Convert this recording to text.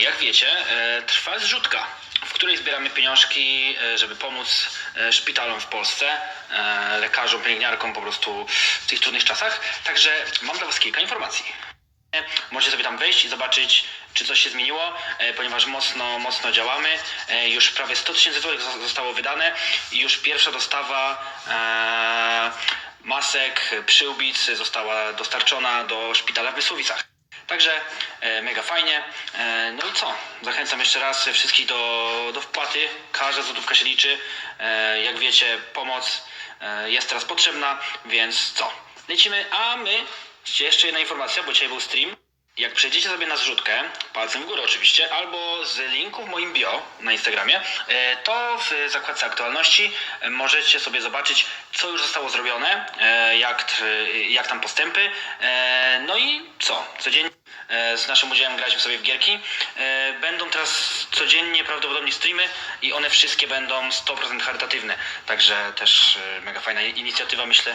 jak wiecie, e, trwa zrzutka, w której zbieramy pieniążki, e, żeby pomóc e, szpitalom w Polsce, lekarzom, pielęgniarkom po prostu w tych trudnych czasach. Także mam dla Was kilka informacji. Możecie sobie tam wejść i zobaczyć, czy coś się zmieniło, ponieważ mocno, mocno działamy. Już prawie 100 tysięcy złotych zo- zostało wydane i już pierwsza dostawa masek, przyłbic została dostarczona do szpitala w Mysłowicach. Także e, mega fajnie. E, no i co? Zachęcam jeszcze raz wszystkich do, do wpłaty. Każda złotówka się liczy. E, jak wiecie, pomoc jest teraz potrzebna, więc co? Lecimy, a my, jeszcze jedna informacja, bo dzisiaj był stream. Jak przejdziecie sobie na zrzutkę, palcem w górę oczywiście, albo z linku w moim bio na Instagramie, to w zakładce aktualności możecie sobie zobaczyć, co już zostało zrobione, jak, jak tam postępy. No i co? Codziennie z naszym udziałem graliśmy sobie w gierki. E, Będą teraz codziennie prawdopodobnie streamy i one wszystkie będą 100% charytatywne. Także też e, mega fajna inicjatywa myślę.